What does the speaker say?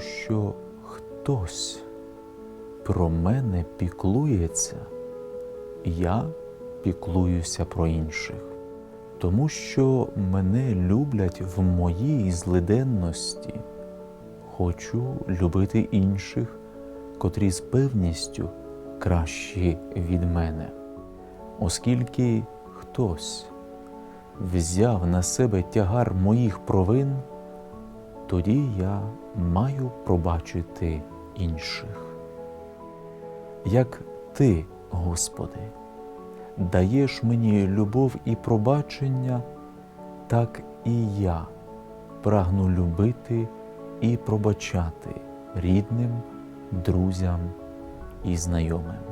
що хтось про мене піклується, я піклуюся про інших, тому що мене люблять в моїй злиденності. Хочу любити інших, котрі з певністю кращі від мене, оскільки хтось взяв на себе тягар моїх провин, тоді я маю пробачити інших. Як Ти, Господи, даєш мені любов і пробачення, так і я прагну любити і пробачати рідним, друзям і знайомим.